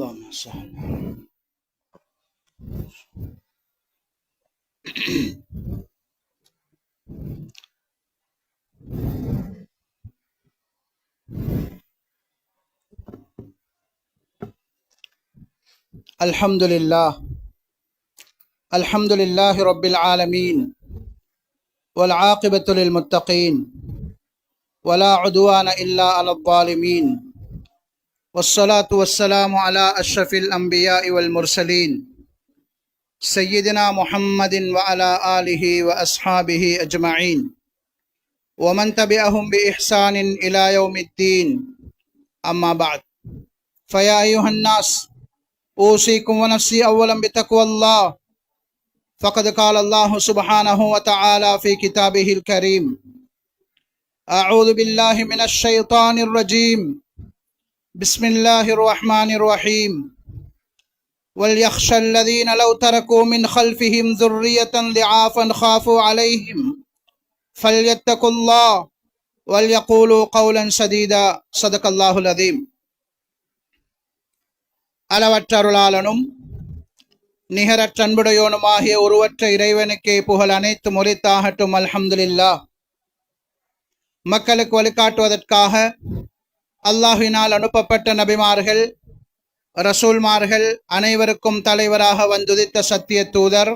اللهم صل الحمد لله الحمد لله رب العالمين. والعاقبة للمتقين. ولا عدوان إلا على الظالمين. والصلاة والسلام على أشرف الأنبياء والمرسلين. سيدنا محمد وعلى آله وأصحابه أجمعين. ومن تبعهم بإحسان إلى يوم الدين. أما بعد. فيا أيها الناس أوصيكم ونفسي أولا بتقوى الله. فقد قال الله سبحانه وتعالى في كتابه الكريم أعوذ بالله من الشيطان الرجيم. بسم الله الرحمن الرحيم وليخشى الذين لو تركوا من خلفهم ذرية ضعافا خافوا عليهم فليتقوا الله وليقولوا قولا سديدا صدق الله العظيم அளவற்ற அருளாளனும் நிகரற்ற அன்புடையோனுமாகிய உருவற்ற இறைவனுக்கே புகழ் அனைத்து முறைத்தாகட்டும் அல்ஹம்துலில்லா மக்களுக்கு வழிகாட்டுவதற்காக அல்லாஹினால் அனுப்பப்பட்ட நபிமார்கள் ரசூல்மார்கள் அனைவருக்கும் தலைவராக வந்துதித்த சத்திய தூதர்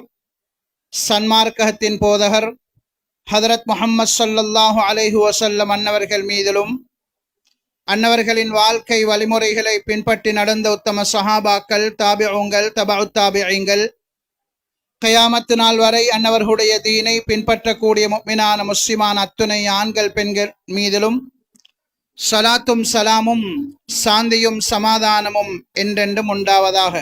சன்மார்க்கத்தின் போதகர் ஹதரத் முஹம்மது ஸல்லல்லாஹு அலைஹி வசல்லம் அன்னவர்கள் மீதிலும் அன்னவர்களின் வாழ்க்கை வழிமுறைகளை பின்பற்றி நடந்த உத்தம சஹாபாக்கள் தாபிஉங்கள் தபு தாபியங்கள் கயாமத்து நாள் வரை அன்னவர்களுடைய தீனை பின்பற்றக்கூடிய முக்மினான முஸ்லிமான அத்துணை ஆண்கள் பெண்கள் மீதிலும் சலாத்தும் சலாமும் சாந்தியும் சமாதானமும் என்றென்றும் உண்டாவதாக.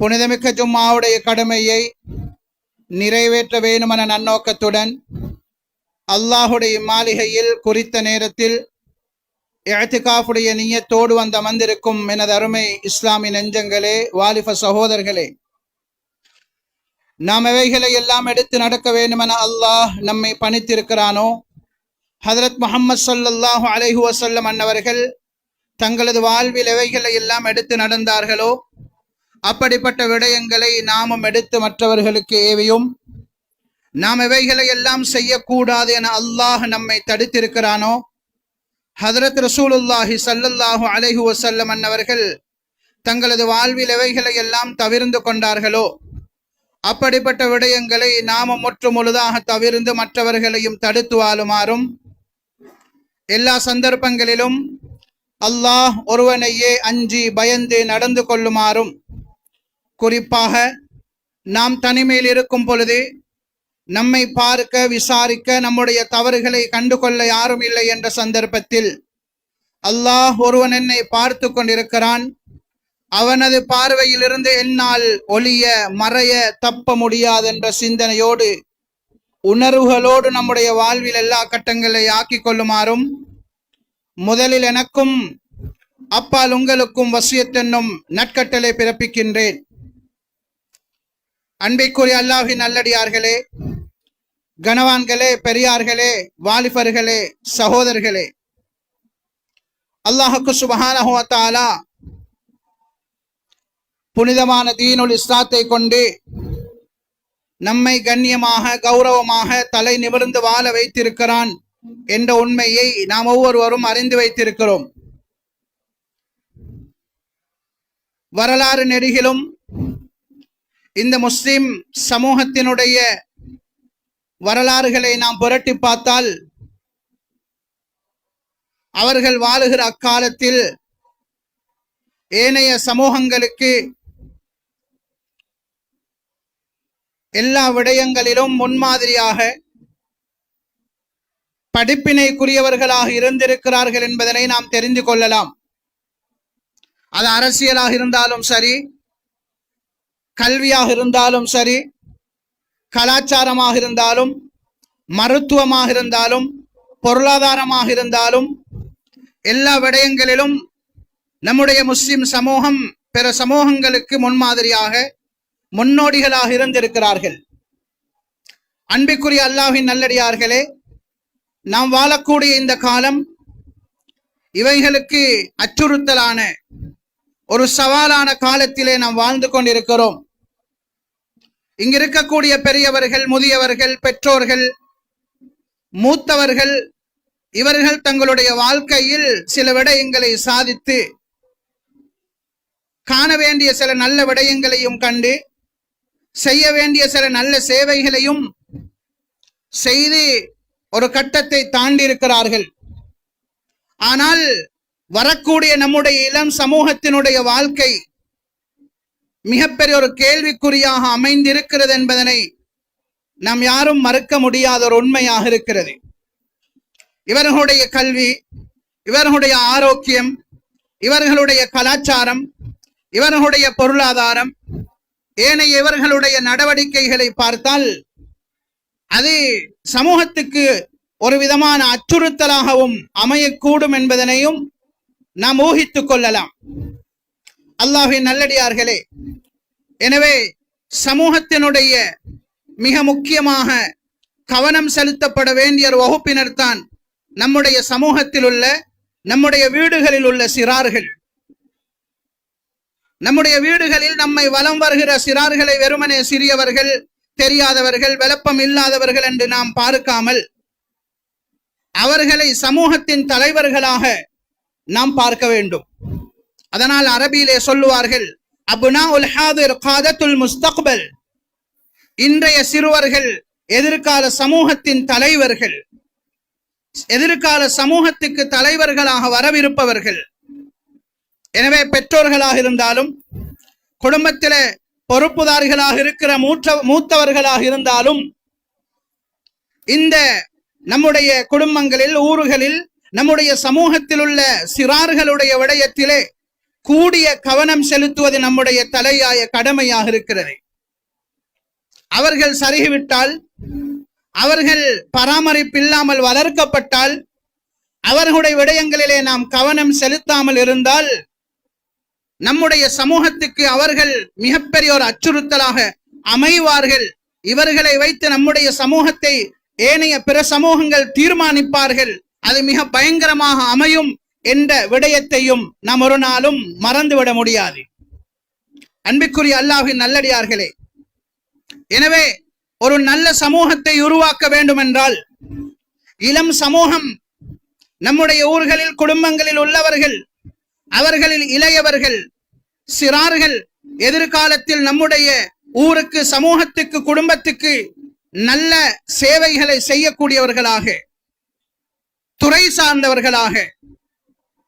புனிதமிக்க ஜும்மாவுடைய கடமையை நிறைவேற்ற வேணுமென நன்னோக்கத்துடன் அல்லாஹுடைய மாளிகையில் குறித்த நேரத்தில் எழுத்துக்காஃபுடைய நீயத்தோடு வந்த வந்திருக்கும் எனது அருமை இஸ்லாமிய நெஞ்சங்களே வாலிப சகோதரர்களே நாம் எவைகளை எல்லாம் எடுத்து நடக்க வேண்டுமென அல்லாஹ் நம்மை பணித்திருக்கிறானோ ஹதரத் முகமது சல்லாஹு அலைஹு வசல்லம் அன்னவர்கள் தங்களது வாழ்வில் எவைகளை எல்லாம் எடுத்து நடந்தார்களோ அப்படிப்பட்ட விடயங்களை நாமும் எடுத்து மற்றவர்களுக்கு ஏவியும். நாம் எவைகளை எல்லாம் செய்யக்கூடாது என அல்லாஹ் நம்மை தடுத்திருக்கிறானோ ஹதரத் ரசூலுல்லாஹி சல்லல்லாஹு அலைஹு வசல்லம் அன்னவர்கள் தங்களது வாழ்வில் எவைகளை எல்லாம் தவிர்ந்து கொண்டார்களோ அப்படிப்பட்ட விடயங்களை நாம முற்று முழுதாக தவிர்ந்து மற்றவர்களையும் தடுத்து வாழுமாறும் எல்லா சந்தர்ப்பங்களிலும் அல்லாஹ் ஒருவனையே அஞ்சி பயந்து நடந்து கொள்ளுமாறும். குறிப்பாக நாம் தனிமையில் இருக்கும் பொழுது நம்மை பார்க்க விசாரிக்க நம்முடைய தவறுகளை கண்டுகொள்ள யாரும் இல்லை என்ற சந்தர்ப்பத்தில் அல்லாஹ் ஒருவன் என்னை பார்த்து கொண்டிருக்கிறான். அவனது பார்வையிலிருந்து என்னால் ஒளிய மறைய தப்ப முடியாது என்ற சிந்தனையோடு உணர்வுகளோடு நம்முடைய வாழ்வில் எல்லா கட்டங்களை ஆக்கிக் கொள்ளுமாறும் முதலில் எனக்கும் அப்பால் உங்களுக்கும் வசியத்தென்னும் நட்கட்டளை பிறப்பிக்கின்றேன். அன்பைக்குரிய அல்லாஹின் நல்லடியார்களே கனவான்களே பெரியார்களே வாலிபர்களே சகோதரர்களே அல்லாஹுக்கு சுபஹானஹுவத்தாலா புனிதமான தீனுல் இஸ்லாத்தை கொண்டு நம்மை கண்ணியமாக கௌரவமாக தலை நிமிர்ந்து வாழ வைத்திருக்கிறான். என்ற உண்மையை நாம் ஒவ்வொருவரும் அறிந்து வைத்திருக்கிறோம். வரலாறு நெடுகிலும் இந்த முஸ்லிம் சமூகத்தினுடைய வரலாறுகளை நாம் புரட்டி பார்த்தால் அவர்கள் வாழுகிற அக்காலத்தில் ஏனைய சமூகங்களுக்கு எல்லா விடயங்களிலும் முன்மாதிரியாக படிப்பினைக்குரியவர்களாக இருந்திருக்கிறார்கள் என்பதனை நாம் தெரிந்து கொள்ளலாம். அது அரசியலாக இருந்தாலும் சரி கல்வியாக இருந்தாலும் சரி கலாச்சாரமாக இருந்தாலும் மருத்துவமாக இருந்தாலும் பொருளாதாரமாக இருந்தாலும் எல்லா விடயங்களிலும் நம்முடைய முஸ்லிம் சமூகம் பிற சமூகங்களுக்கு முன்மாதிரியாக முன்னோடிகளாக இருந்திருக்கிறார்கள். அன்பிற்குரிய அல்லாஹின் நல்லடியார்களே நாம் வாழக்கூடிய இந்த காலம் இவைகளுக்கு அச்சுறுத்தலான ஒரு சவாலான காலத்திலே நாம் வாழ்ந்து கொண்டிருக்கிறோம். இங்க இருக்கக்கூடிய பெரியவர்கள் முதியவர்கள் பெற்றோர்கள் மூத்தவர்கள் இவர்கள் தங்களுடைய வாழ்க்கையில் சில விடயங்களை சாதித்து காண வேண்டிய சில நல்ல விடயங்களையும் கண்டு செய்ய வேண்டிய சில நல்ல சேவைகளையும் செய்து ஒரு கட்டத்தை தாண்டி இருக்கிறார்கள் ஆனால் வரக்கூடிய நம்முடைய இளம் சமூகத்தினுடைய வாழ்க்கை மிகப்பெரிய ஒரு கேள்விக்குறியாக அமைந்திருக்கிறது என்பதனை நாம் யாரும் மறுக்க முடியாத ஒரு உண்மையாக இருக்கிறது. இவர்களுடைய கல்வி இவர்களுடைய ஆரோக்கியம் இவர்களுடைய கலாச்சாரம் இவர்களுடைய பொருளாதாரம் ஏனைய இவர்களுடைய நடவடிக்கைகளை பார்த்தால் அது சமூகத்துக்கு ஒரு விதமான அச்சுறுத்தலாகவும் அமையக்கூடும் என்பதனையும் நாம் ஊகித்துக் கொள்ளலாம். அல்லாஹின் நல்லடியார்களே எனவே சமூகத்தினுடைய மிக முக்கியமாக கவனம் செலுத்தப்பட வேண்டிய வகுப்பினர்தான் வகுப்பினர் தான் நம்முடைய சமூகத்தில் உள்ள நம்முடைய வீடுகளில் உள்ள சிறார்கள். நம்முடைய வீடுகளில் நம்மை வலம் வருகிற சிறார்களை வெறுமனே சிறியவர்கள் தெரியாதவர்கள் விளப்பம் இல்லாதவர்கள் என்று நாம் பார்க்காமல் அவர்களை சமூகத்தின் தலைவர்களாக நாம் பார்க்க வேண்டும். அதனால் அரபியிலே சொல்லுவார்கள் அபுனா உல் ஹாதிர் காதத்துல் முஸ்தக்பல். இன்றைய சிறுவர்கள் எதிர்கால சமூகத்தின் தலைவர்கள் எதிர்கால சமூகத்துக்கு தலைவர்களாக வரவிருப்பவர்கள். எனவே பெற்றோர்களாக இருந்தாலும் குடும்பத்தில பொறுப்புதாரிகளாக இருக்கிற மூத்த மூத்தவர்களாக இருந்தாலும் இந்த நம்முடைய குடும்பங்களில் ஊர்களில் நம்முடைய சமூகத்தில் உள்ள சிறார்களுடைய விடயத்திலே கூடிய கவனம் செலுத்துவது நம்முடைய தலையாய கடமையாக இருக்கிறது. அவர்கள் சருகிவிட்டால் அவர்கள் பராமரிப்பில்லாமல் வளர்க்கப்பட்டால் அவர்களுடைய விடயங்களிலே நாம் கவனம் செலுத்தாமல் இருந்தால் நம்முடைய சமூகத்துக்கு அவர்கள் மிகப்பெரிய ஒரு அச்சுறுத்தலாக அமைவார்கள். இவர்களை வைத்து நம்முடைய சமூகத்தை ஏனைய பிற சமூகங்கள் தீர்மானிப்பார்கள். அது மிக பயங்கரமாக அமையும் என்ற விடயத்தையும் நாம் ஒரு நாளும் மறந்துவிட முடியாது. அன்பிற்குரிய அல்லாஹின் நல்லடியார்களே எனவே ஒரு நல்ல சமூகத்தை உருவாக்க வேண்டும் என்றால் இளம் சமூகம் நம்முடைய ஊர்களில் குடும்பங்களில் உள்ளவர்கள் அவர்களில் இளையவர்கள் சிறார்கள் எதிர்காலத்தில் நம்முடைய ஊருக்கு சமூகத்துக்கு குடும்பத்துக்கு நல்ல சேவைகளை செய்யக்கூடியவர்களாக துறை சார்ந்தவர்களாக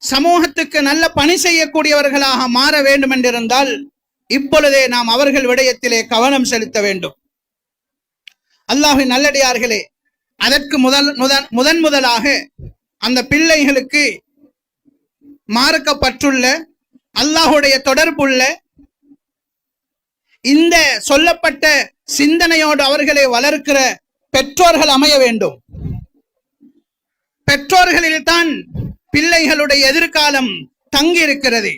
சமூகத்துக்கு நல்ல பணி செய்யக்கூடியவர்களாக மாற வேண்டும் என்றிருந்தால் இப்பொழுதே நாம் அவர்கள் விடயத்திலே கவனம் செலுத்த வேண்டும். அல்லாஹு நல்லடியார்களே அதற்கு முதல் முதன் முதன் முதலாக அந்த பிள்ளைகளுக்கு மார்க்கப்பற்றுள்ள அல்லாஹுடைய தொடர்புள்ள இந்த சொல்லப்பட்ட சிந்தனையோடு அவர்களை வளர்க்கிற பெற்றோர்கள் அமைய வேண்டும். பெற்றோர்களில் தான் பிள்ளைகளுடைய எதிர்காலம் தங்கி இருக்கிறது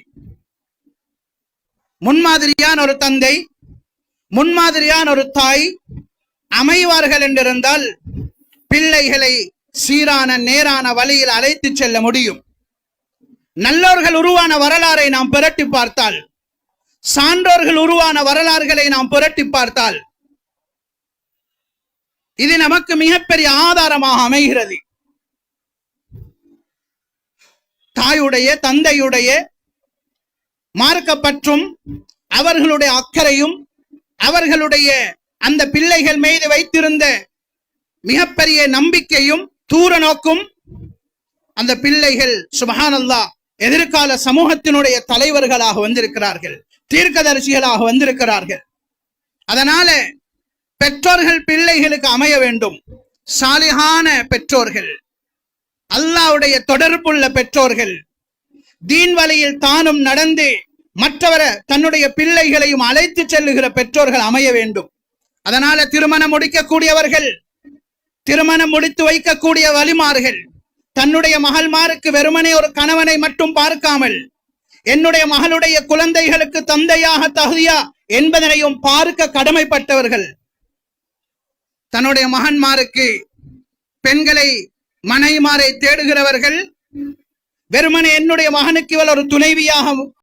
முன்மாதிரியான ஒரு தந்தை முன்மாதிரியான ஒரு தாய் அமைவார்கள் என்றிருந்தால் பிள்ளைகளை சீரான நேரான வழியில் அழைத்து செல்ல முடியும். நல்லோர்கள் உருவான வரலாறை நாம் புரட்டி பார்த்தால் சான்றோர்கள் உருவான வரலாறுகளை நாம் புரட்டி பார்த்தால் இது நமக்கு மிகப்பெரிய ஆதாரமாக அமைகிறது. தாயுடைய தந்தையுடைய மார்க்கப்பற்றும் அவர்களுடைய அக்கறையும் அவர்களுடைய அந்த பிள்ளைகள் மீது வைத்திருந்த மிகப்பெரிய நம்பிக்கையும் தூர நோக்கும் அந்த பிள்ளைகள் சுபஹானல்லா எதிர்கால சமூகத்தினுடைய தலைவர்களாக வந்திருக்கிறார்கள் தீர்க்கதரிசிகளாக வந்திருக்கிறார்கள். அதனால பெற்றோர்கள் பிள்ளைகளுக்கு அமைய வேண்டும். சாலிகான பெற்றோர்கள் அல்லாவுடைய தொடர்புள்ள பெற்றோர்கள் தீன் வழியில் தானும் நடந்து மற்றவர தன்னுடைய பிள்ளைகளையும் அழைத்து செல்லுகிற பெற்றோர்கள் அமைய வேண்டும். அதனால திருமணம் முடிக்கக்கூடியவர்கள் திருமணம் முடித்து வைக்கக்கூடிய வழிமார்கள் தன்னுடைய மகள்மாருக்கு வெறுமனே ஒரு கணவனை மட்டும் பார்க்காமல் என்னுடைய மகளுடைய குழந்தைகளுக்கு தந்தையாக தகுதியா என்பதனையும் பார்க்க கடமைப்பட்டவர்கள். தன்னுடைய மகன்மாருக்கு பெண்களை மனைமாரை தேடுகிறவர்கள் வெறுமனே என்னுடைய மகனுக்கு இவள் ஒரு துணைவியாக